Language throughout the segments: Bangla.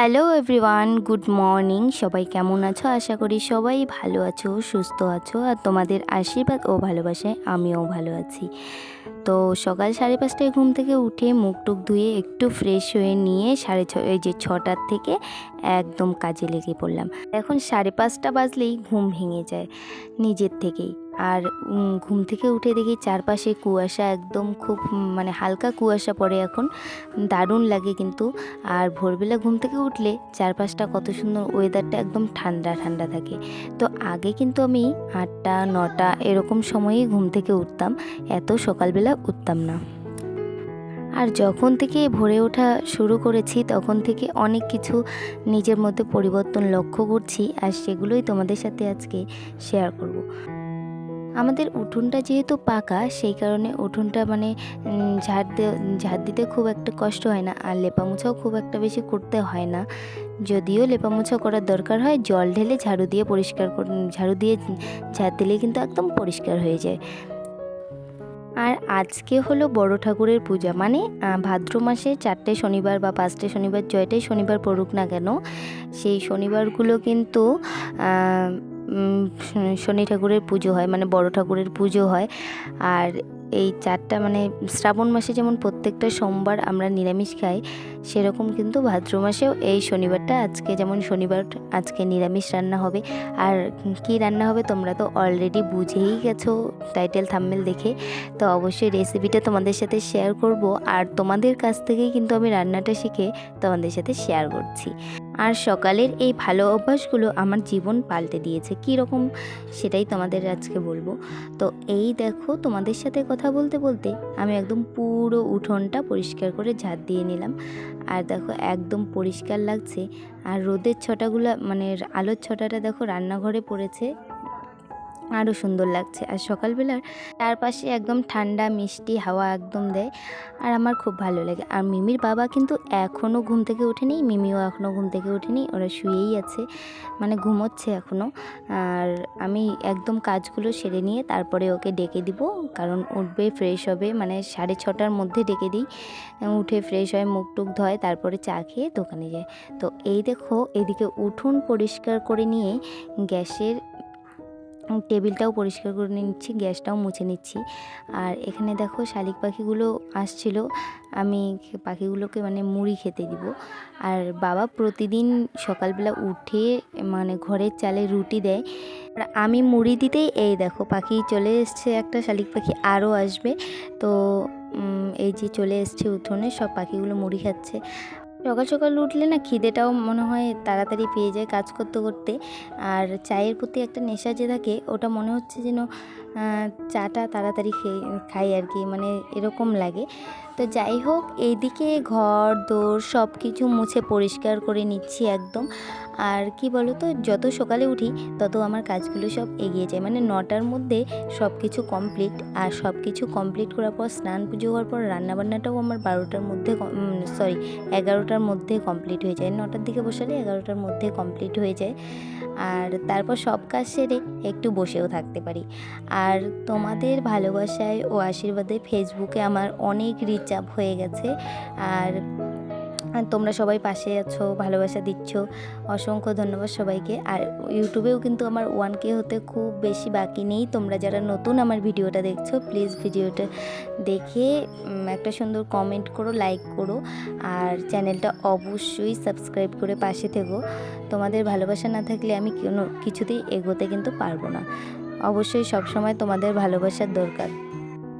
হ্যালো এভরিওয়ান গুড মর্নিং সবাই কেমন আছো? আশা করি সবাই ভালো আছো, সুস্থ আছো, আর তোমাদের আশীর্বাদ ও ভালোবাসায় আমিও ভালো আছি। তো সকাল সাড়ে পাঁচটায় ঘুম থেকে উঠে মুখ টুক ধুয়ে একটু ফ্রেশ হয়ে নিয়ে সাড়ে ছ এই যে ছটার থেকে একদম কাজে লেগে পড়লাম। এখন সাড়ে পাঁচটা বাজলেই ঘুম ভেঙে যায় নিজের থেকেই। আর ঘুম থেকে উঠে দেখি চারপাশে কুয়াশা একদম খুব মানে হালকা কুয়াশা পড়ে এখন। দারুণ লাগে কিন্তু। আর ভোরবেলা ঘুম থেকে উঠলে চারপাশটা কত সুন্দর ওয়েদারটা একদম ঠান্ডা ঠান্ডা থাকে। তো আগে কিন্তু আমি আটটা, নটা এরকম সময়েই ঘুম থেকে উঠতাম। এত সকালবেলা উঠতাম না। আর যখন থেকে ভোরে ওঠা শুরু করেছি, তখন থেকে অনেক কিছু নিজের মধ্যে পরিবর্তন লক্ষ্য করছি। আর সেগুলোই তোমাদের সাথে আজকে শেয়ার করব। আমাদের উঠোনটা যেহেতু পাকা, সেই কারণে উঠোনটা মানে ঝাড় ঝাড় দিতে খুব একটা কষ্ট হয় না, আর লেপা মোছাও খুব একটা বেশি করতে হয় না। যদিও লেপা মোছা করার দরকার হয়, জল ঢেলে ঝাড়ু দিয়ে পরিষ্কার ঝাড়ু দিয়ে ঝাড় দিলে কিন্তু একদম পরিষ্কার হয়ে যায়। আর আজকে হলো বড় ঠাকুরের পূজা মানে ভাদ্র মাসে চারটে শনিবার বা পাঁচটে শনিবার জয়টাই শনিবার পড়ুক না কেন, সেই শনিবারগুলো কিন্তু শনি ঠাকুরের পুজো হয় মানে বড় ঠাকুরের পুজো হয়। আর এই চারটা মানে শ্রাবণ মাসে যেমন প্রত্যেকটা সোমবার আমরা নিরামিষ খাই, সেরকম কিন্তু ভাদ্র মাসেও এই শনিবারটা আজকে, যেমন শনিবার আজকে নিরামিষ রান্না হবে। আর কি রান্না হবে তোমরা তো অলরেডি বুঝেই গেছো টাইটেল থাম্বেল দেখে। তো অবশ্যই রেসিপিটা তোমাদের সাথে শেয়ার করব। আর তোমাদের কাছ থেকেই কিন্তু আমি রান্নাটা শিখে তোমাদের সাথে শেয়ার করছি। আর সকালের এই ভালো অভ্যাসগুলো আমার জীবন পাল্টে দিয়েছে। কীরকম সেটাই তোমাদের আজকে বলব। তো এই দেখো তোমাদের সাথে কথা বলতে বলতে আমি একদম পুরো উঠোনটা পরিষ্কার করে ঝাঁট দিয়ে নিলাম। আর দেখো একদম পরিষ্কার লাগছে। আর রোদের ছটাগুলো মানে আলোর ছটাটা দেখো রান্নাঘরে পড়েছে। আরও সুন্দর লাগছে। আর সকালবেলার চারপাশে একদম ঠান্ডা, মিষ্টি হাওয়া একদম দেয়। আর আমার খুব ভালো লাগে। আর মিমির বাবা কিন্তু এখনও ঘুম থেকে ওঠেনি, মিমিও এখনও ঘুম থেকে ওঠেনি, ওরা শুয়েই আছে মানে ঘুমোচ্ছে এখনও আর আমি একদম কাজগুলো সেরে নিয়ে তারপরে ওকে ডেকে দিব, কারণ উঠবে ফ্রেশ হবে মানে সাড়ে ছটার মধ্যে ডেকে দিই। উঠে ফ্রেশ হয়, মুখ টুক ধয়, তারপরে চা খেয়ে দোকানে যায় তো এই দেখো, এদিকে উঠোন পরিষ্কার করে নিয়ে গ্যাসের টেবিলটাও পরিষ্কার করে নিচ্ছি, গ্যাসটাও মুছে নিচ্ছি। আর এখানে দেখো শালিক পাখিগুলো আসছিল, আমি পাখিগুলোকে মানে মুড়ি খেতে দিব। আর বাবা প্রতিদিন সকালবেলা উঠে মানে ঘরের চালে রুটি দেয়। আর আমি মুড়ি দিতেই, এই দেখো পাখি চলে এসছে, একটা শালিক পাখি আরও আসবে। তো এই যে চলে এসছে উঠোনে, সব পাখিগুলো মুড়ি খাচ্ছে। সকাল সকাল উঠলে না খিদেটাও মনে হয় তাড়াতাড়ি পেয়ে যায় কাজ করতে করতে। আর চায়ের প্রতি একটা নেশা যে থাকে, ওটা মনে হচ্ছে যেন চাটা তাড়াতাড়ি খেয়ে, খাই আর কি মানে এরকম লাগে। তো যাই হোক, এইদিকে ঘর, দোর সব কিছু মুছে পরিষ্কার করে নিচ্ছি একদম। আর কি বলো তো যত সকালে উঠি তত আমার কাজগুলো সব এগিয়ে যায়। মানে নটার মধ্যে সব কিছু কমপ্লিট আর সব কিছু কমপ্লিট করার পর স্নান পুজো করার পর রান্নাবান্নাটাও আমার বারোটার মধ্যে সরি এগারোটার মধ্যে কমপ্লিট হয়ে যায়। নটার দিকে বসালে এগারোটার মধ্যে কমপ্লিট হয়ে যায়। আর তারপর সব কাজ সেরে একটু বসেও থাকতে পারি। আর তোমাদের ভালোবাসায় ও আশীর্বাদে ফেসবুকে আমার অনেক রিচ আপ হয়ে গেছে। আর আর তোমরা সবাই পাশে আছো, ভালোবাসা দিচ্ছ। অসংখ্য ধন্যবাদ সবাইকে। আর ইউটিউবেও কিন্তু আমার ওয়ান কে হতে খুব বেশি বাকি নেই। তোমরা যারা নতুন আমার ভিডিওটা দেখছ প্লিজ ভিডিওটা দেখে একটা সুন্দর কমেন্ট করো লাইক করো। আর চ্যানেলটা অবশ্যই সাবস্ক্রাইব করে পাশে থেকো। তোমাদের ভালোবাসা না থাকলে আমি কোনো কিছুতেই এগোতে কিন্তু পারব না। অবশ্যই সবসময় তোমাদের ভালোবাসার দরকার।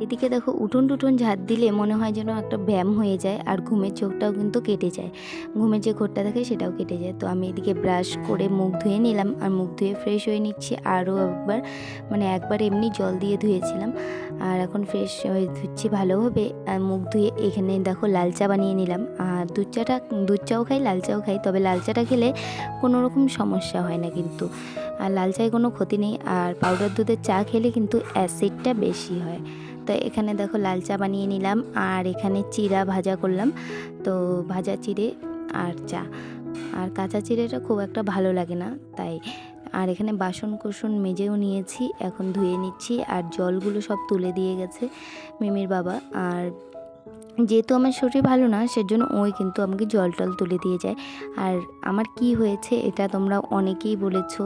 এদিকে দেখো, উঠোন টুঠোন ঝাড় দিলে মনে হয় যেন একটা ব্যায়াম হয়ে যায়, আর ঘুমের চোখটাও কিন্তু কেটে যায়। ঘুমের যে ঘোরটা থাকে সেটাও কেটে যায়। তো আমি এদিকে ব্রাশ করে মুখ ধুয়ে নিলাম, আর মুখ ধুয়ে ফ্রেশ হয়ে নিচ্ছি। আরও একবার মানে একবার এমনি জল দিয়ে ধুয়েছিলাম, আর এখন ফ্রেশ হয়ে ধুচ্ছি ভালোভাবে। আর মুখ ধুয়ে এখানে দেখো লাল চা বানিয়ে নিলাম। আর দুধ চাটা, দুধ চাও খাই, লাল চাও খাই, তবে লাল চাটা খেলে কোনো রকম সমস্যা হয় না কিন্তু। আর লাল চায়ে কোনো ক্ষতি নেই, আর পাউডার দুধের চা খেলে কিন্তু অ্যাসিডটা বেশি হয়। তো এখানে দেখো লাল চা বানিয়ে নিলাম আর এখানে চিরা ভাজা করলাম। তো ভাজা চিড়ে আর চা। আর কাঁচা চিড়েটা খুব একটা ভালো লাগে না, তাই। আর এখানে বাসন কুসন মেজেও নিয়েছি, এখন ধুয়ে নিচ্ছি। আর জলগুলো সব তুলে দিয়ে গেছে মিমির বাবা। আর যেহেতু আমার শরীর ভালো না সেজন্য ওই কিন্তু আমাকে জল টল তুলে দিয়ে যায়। আর আমার কি হয়েছে এটা তোমরা অনেকেই বলেছ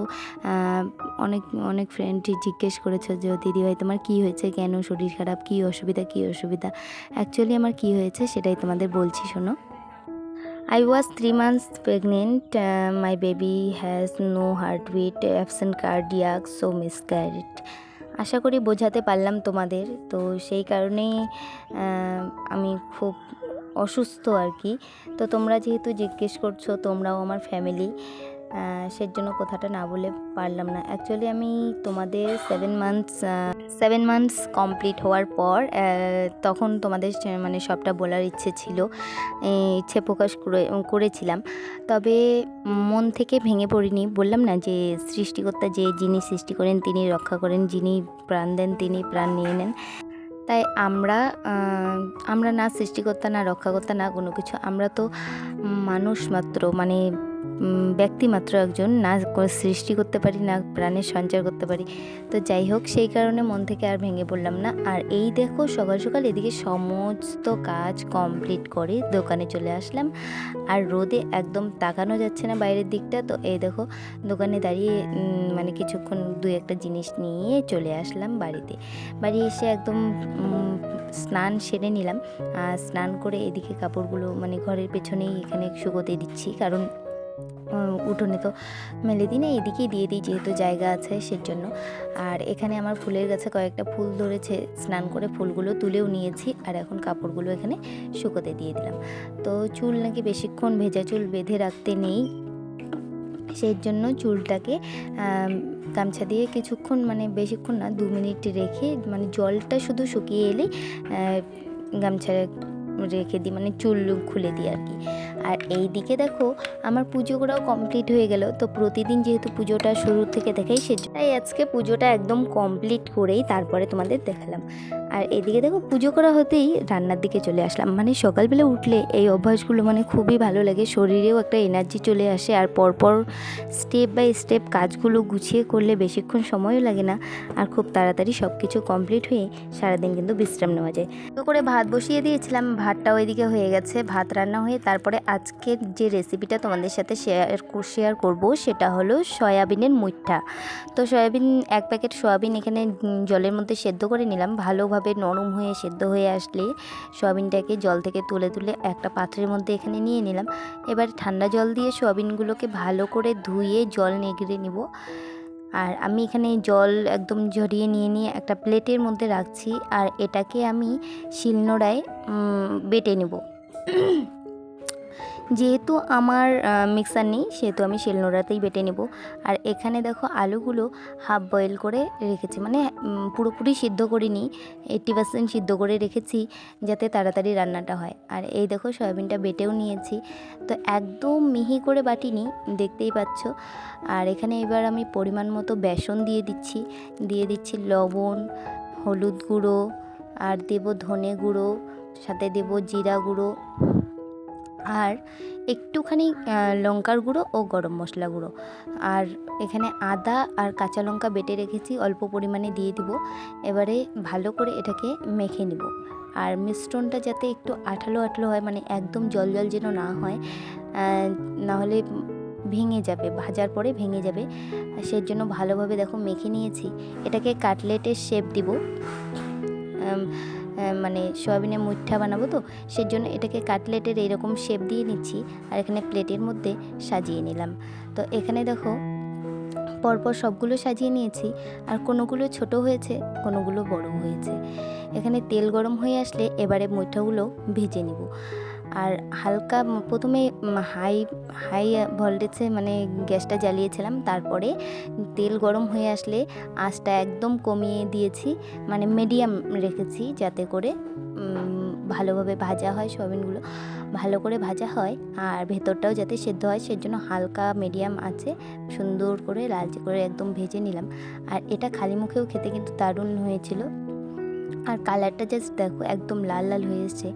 অনেক অনেক ফ্রেন্ড জিজ্ঞেস করেছ যে দিদিভাই তোমার কি হয়েছে? কেন শরীর খারাপ? কী অসুবিধা? কী অসুবিধা? অ্যাকচুয়ালি আমার কি হয়েছে সেটাই তোমাদের বলছি শোনো। I was three months pregnant. Uh, my baby has no heartbeat, absent cardiac, so miscarried. আশা করি বোঝাতে পারলাম তোমাদের। তো সেই কারণেই আমি খুব অসুস্থ আর কি। তো তোমরা যেহেতু জিজ্ঞেস করছ, তোমরাও আমার ফ্যামিলি সেজন্য কথাটা না বলে পারলাম না। অ্যাকচুয়ালি আমি তোমাদের seven months seven months complete হওয়ার পর তখন তোমাদের মানে সবটা বলার ইচ্ছে ছিল। ইচ্ছে প্রকাশ করে, করেছিলাম। তবে মন থেকে ভেঙে পড়িনি। বললাম না যে, সৃষ্টিকর্তা যে যিনি সৃষ্টি করেন, তিনি রক্ষা করেন, যিনি প্রাণ দেন, তিনি প্রাণ নিয়ে নেন। তাই আমরা আমরা না সৃষ্টিকর্তা, না রক্ষাকর্তা, না কোনো কিছু, আমরা তো মানুষ মাত্র। মানে ব্যক্তি মাত্র একজন, না সৃষ্টি করতে পারি, না প্রাণের সঞ্চার করতে পারি। তো যাই হোক, সেই কারণে মন থেকে আর ভেঙে পড়লাম না। আর এই দেখো, সকাল সকাল এদিকে সমস্ত কাজ কমপ্লিট করে দোকানে চলে আসলাম। আর রোদে একদম তাকানো যাচ্ছে না বাইরের দিকটা। তো এই দেখো, দোকানে দাঁড়িয়ে মানে কিছুক্ষণ দু একটা জিনিস নিয়ে চলে আসলাম বাড়িতে। বাড়ি এসে একদম স্নান সেরে নিলাম। আর স্নান করে এদিকে কাপড়গুলো মানে ঘরের পেছনেই এখানে শুকোতে দিচ্ছি। কারণ উঠোনে। তো মেলে দিই না, এদিকেই দিয়ে দিই, যেহেতু জায়গা আছে সেজন্য। আর এখানে আমার ফুলের গাছে কয়েকটা ফুল ধরেছে, স্নান করে ফুলগুলো তুলেও নিয়েছি, আর এখন কাপড়গুলো এখানে শুকোতে দিয়ে দিলাম। তো চুল নাকি বেশিক্ষণ ভেজা চুল বেঁধে রাখতে নেই সেই জন্য চুলটাকে গামছা দিয়ে কিছুক্ষণ মানে বেশিক্ষণ না, দু মিনিট রেখে মানে জলটা শুধু শুকিয়ে এলেই গামছা রেখে দিই মানে চুল খুলে দিই আর কি। আর এই দিকে দেখো, আমার পুজো করাও কমপ্লিট হয়ে গেল। তো প্রতিদিন যেহেতু পুজোটা শুরু থেকে দেখাই সে তাই আজকে পুজোটা একদম কমপ্লিট করেই তারপরে তোমাদের দেখালাম। আর এদিকে দেখো, পুজো করা হতেই রান্নার দিকে চলে আসলাম। মানে সকালবেলা উঠলে এই অভ্যাসগুলো মানে খুবই ভালো লাগে, শরীরেও একটা এনার্জি চলে আসে। আর পরপর স্টেপ বাই স্টেপ কাজগুলো গুছিয়ে করলে বেশিক্ষণ সময়ও লাগে না। আর খুব তাড়াতাড়ি সব কিছু কমপ্লিট হয়ে সারাদিন কিন্তু বিশ্রাম নেওয়া যায়। তো করে ভাত বসিয়ে দিয়েছিলাম ভাতটাও এদিকে হয়ে গেছে, ভাত রান্না হয়ে তারপরে আজকের যে রেসিপিটা তোমাদের সাথে শেয়ার শেয়ার করব সেটা হলো সয়াবিনের মুইঠা তো সয়াবিন, এক প্যাকেট সয়াবিন এখানে জলের মধ্যে সেদ্ধ করে নিলাম। ভালোভাবে নরম হয়ে সেদ্ধ হয়ে আসলে সয়াবিনটাকে জল থেকে তুলে তুলে একটা পাত্রের মধ্যে এখানে নিয়ে নিলাম। এবার ঠান্ডা জল দিয়ে সয়াবিনগুলোকে ভালো করে ধুয়ে জল নেগড়ে নিব। আর আমি এখানে জল একদম ঝরিয়ে নিয়ে নিয়ে একটা প্লেটের মধ্যে রাখছি আর এটাকে আমি শিলনোড়ায় বেটে নেব। যেহেতু আমার মিক্সার নেই, সেহেতু আমি শিলনোড়াতেই বেটে নেব। আর এখানে দেখো আলুগুলো হাফ বয়েল করে রেখেছি। মানে পুরোপুরি সিদ্ধ করিনি এইট্টি পার্সেন্ট সিদ্ধ করে রেখেছি, যাতে তাড়াতাড়ি রান্নাটা হয়। আর এই দেখো সয়াবিনটা বেটেও নিয়েছি। তো একদম মিহি করে বাটিনি, দেখতেই পাচ্ছ। আর এখানে এবার আমি পরিমাণ মতো বেসন দিয়ে দিচ্ছি। দিয়ে দিচ্ছি লবণ, হলুদ গুঁড়ো, আর দেব ধনে গুঁড়ো, সাথে দেব জিরা গুঁড়ো। আর একটুখানি লঙ্কার গুঁড়ো ও গরম মশলা গুঁড়ো। আর এখানে আদা আর কাঁচা লঙ্কা বেটে রেখেছি অল্প পরিমাণে দিয়ে দিব। এবারে ভালো করে এটাকে মেখে নেব। আর মিশ্রণটা যাতে একটু আঠালো আঠালো হয় মানে একদম জল জল যেন না হয় আহ, নাহলে ভেঙে যাবে ভাজার পরে ভেঙে যাবে। সেই জন্য ভালোভাবে দেখো মেখে নিয়েছি। এটাকে কাটলেটের শেপ দিব। মানে সয়াবিনের মুঠা বানাবো তো সেই জন্য এটাকে কাটলেটের এইরকম শেপ দিয়ে নিচ্ছি, আর এখানে প্লেটের মধ্যে সাজিয়ে নিলাম। তো এখানে দেখো, পরপর সবগুলো সাজিয়ে নিয়েছি, আর কোনোগুলো ছোট হয়েছে, কোনোগুলো বড় হয়েছে। এখানে তেল গরম হয়ে আসলে এবারে মুঠাগুলো ভেজে নিব। আর হালকা প্রথমে হাই হাই ভোল্টেজে মানে গ্যাসটা জ্বালিয়েছিলাম। তারপরে তেল গরম হয়ে আসলে আঁচটা একদম কমিয়ে দিয়েছি মানে মিডিয়াম রেখেছি যাতে করে ভালোভাবে ভাজা হয় সয়াবিনগুলো। ভালো করে ভাজা হয় আর ভেতরটাও যাতে সেদ্ধ হয়, সেজন্য হালকা মিডিয়াম আছে সুন্দর করে লালচে করে একদম ভেজে নিলাম। আর এটা খালি মুখেও খেতে কিন্তু দারুণ হয়েছিল। আর কালারটা জাস্ট দেখো, একদম লাল লাল হয়ে এসছে।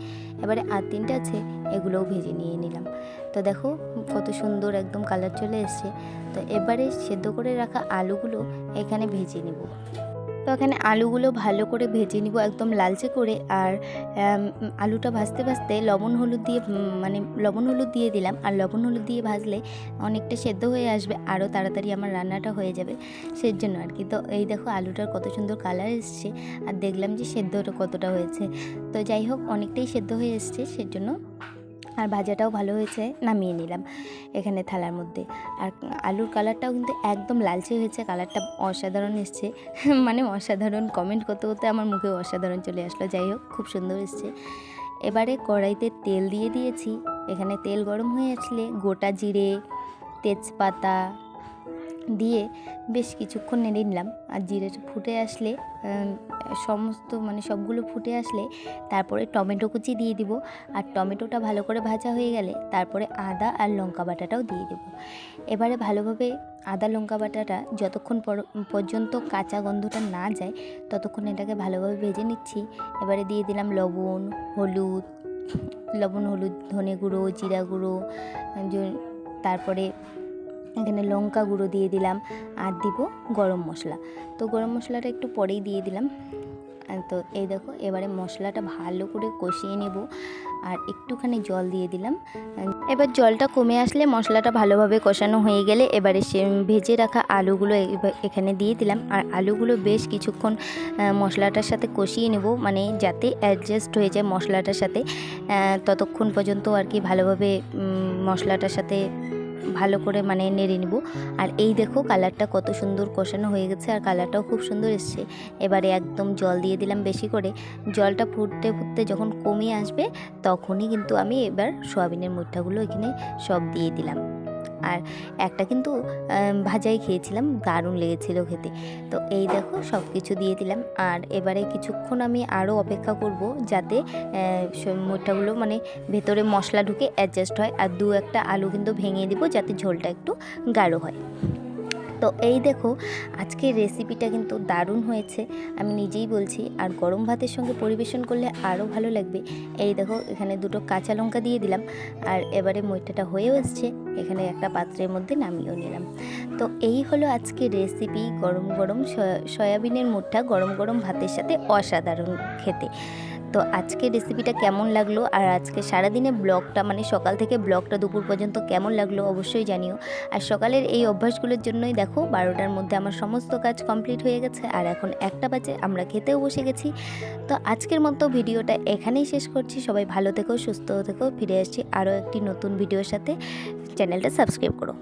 এবারে আর তিনটে আছে, এগুলোও ভেজে নিয়ে নিলাম। তো দেখো, কত সুন্দর একদম কালার চলে এসছে। তো এবারে সেদ্ধ করে রাখা আলুগুলো এখানে ভেজে নেব। তো এখানে আলুগুলো ভালো করে ভেজে নিব একদম লালচে করে। আর আলুটা ভাজতে ভাজতে লবণ হলুদ দিয়ে মানে লবণ হলুদ দিয়ে দিলাম। আর লবণ হলুদ দিয়ে ভাজলে অনেকটা সেদ্ধ হয়ে আসবে, আরও তাড়াতাড়ি আমার রান্নাটা হয়ে যাবে সেই জন্য আর কি। তো এই দেখো আলুটার কত সুন্দর কালার এসছে, আর দেখলাম যে সেদ্ধটা কতটা হয়েছে। তো যাই হোক, অনেকটাই সেদ্ধ হয়ে এসছে সেজন্য আর ভাজাটাও ভালো হয়েছে, নামিয়ে নিলাম এখানে থালার মধ্যে। আর আলুর কালারটাও কিন্তু একদম লালচে হয়েছে, কালারটা অসাধারণ এসছে। মানে অসাধারণ কমেন্ট করতে করতে আমার মুখে অসাধারণ চলে আসলো, যাই হোক, খুব সুন্দর এসছে। এবারে কড়াইতে তেল দিয়ে দিয়েছি, এখানে তেল গরম হয়ে আসলে গোটা জিরে, তেজপাতা দিয়ে বেশ কিছুক্ষণ নেড়ে নিলাম। আর জিরেটা ফুটে আসলে সমস্ত মানে সবগুলো ফুটে আসলে তারপরে টমেটো কুচি দিয়ে দিব। আর টমেটোটা ভালো করে ভাজা হয়ে গেলে তারপরে আদা আর লঙ্কা বাটাটাও দিয়ে দেব। এবারে ভালোভাবে আদা লঙ্কা বাটাটা যতক্ষণ পর- পর্যন্ত কাঁচা গন্ধটা না যায়, ততক্ষণ এটাকে ভালোভাবে ভেজে নিচ্ছি। এবারে দিয়ে দিলাম লবণ, হলুদ লবণ, হলুদ, ধনে গুঁড়ো, জিরা গুঁড়ো তারপরে এখানে লঙ্কা গুঁড়ো দিয়ে দিলাম আর দিব গরম মশলা। তো গরম মশলাটা একটু পরেই দিয়ে দিলাম। তো এই দেখো, এবারে মশলাটা ভালো করে কষিয়ে নেব আর একটুখানি জল দিয়ে দিলাম। এবার জলটা কমে আসলে মশলাটা ভালোভাবে কষানো হয়ে গেলে এবারে সে ভেজে রাখা আলুগুলো এখানে দিয়ে দিলাম। আর আলুগুলো বেশ কিছুক্ষণ মশলাটার সাথে কষিয়ে নেব। মানে যাতে অ্যাডজাস্ট হয়ে যায় মশলাটার সাথে। ততক্ষণ পর্যন্ত আর কি ভালোভাবে মশলাটার সাথে ভালো করে মানে নেড়ে নিব। আর এই দেখো কালারটা কত সুন্দর কষানো হয়ে গেছে আর কালারটাও খুব সুন্দর এসছে। এবারে একদম জল দিয়ে দিলাম বেশি করে। জলটা ফুটতে ফুটতে যখন কমে আসবে তখনই কিন্তু আমি এবার সোয়াবিনের মুঠাগুলো এখানে সব দিয়ে দিলাম। আর একটা কিন্তু ভাজাই খেয়েছিলাম, দারুণ লেগেছিল খেতে। তো এই দেখো সব কিছু দিয়ে দিলাম। আর এবারে কিছুক্ষণ আমি আরও অপেক্ষা করব যাতে মোটাগুলো মানে ভেতরে মশলা ঢুকে অ্যাডজাস্ট হয়। আর দু একটা আলু কিন্তু ভেঙে দিব যাতে ঝোলটা একটু গাঢ় হয়। তো এই দেখো, আজকের রেসিপিটা কিন্তু দারুণ হয়েছে। আমি নিজেই বলছি, আর গরম ভাতের সঙ্গে পরিবেশন করলে আরও ভালো লাগবে। এই দেখো, এখানে দুটো কাঁচা লঙ্কা দিয়ে দিলাম, আর এবারে মইটাটা হয়েও এসছে। এখানে একটা পাত্রের মধ্যে নামিয়েও নিলাম। তো এই হলো আজকে রেসিপি গরম গরম সয়া- সয়াবিনের মুঠা গরম গরম ভাতের সাথে অসাধারণ খেতে। তো আজকে রেসিপিটা কেমন লাগল? আর আজকে সারাদিনে ব্লগটা মানে সকাল থেকে ব্লগটা দুপুর পর্যন্ত কেমন লাগল অবশ্যই জানিও। আর সকালের এই অভ্যাসগুলোর জন্যই দেখো, বারোটার মধ্যে আমার সমস্ত কাজ কমপ্লিট হয়ে গেছে। আর এখন একটা বাজে, আমরা খেতেও বসে গেছি। তো আজকের মতো ভিডিওটা এখানেই শেষ করছি। সবাই ভালো থেকো, সুস্থ থেকো। ফিরে আসছি আরও একটি নতুন ভিডিওর সাথে। চ্যানেলটা সাবস্ক্রাইব করো।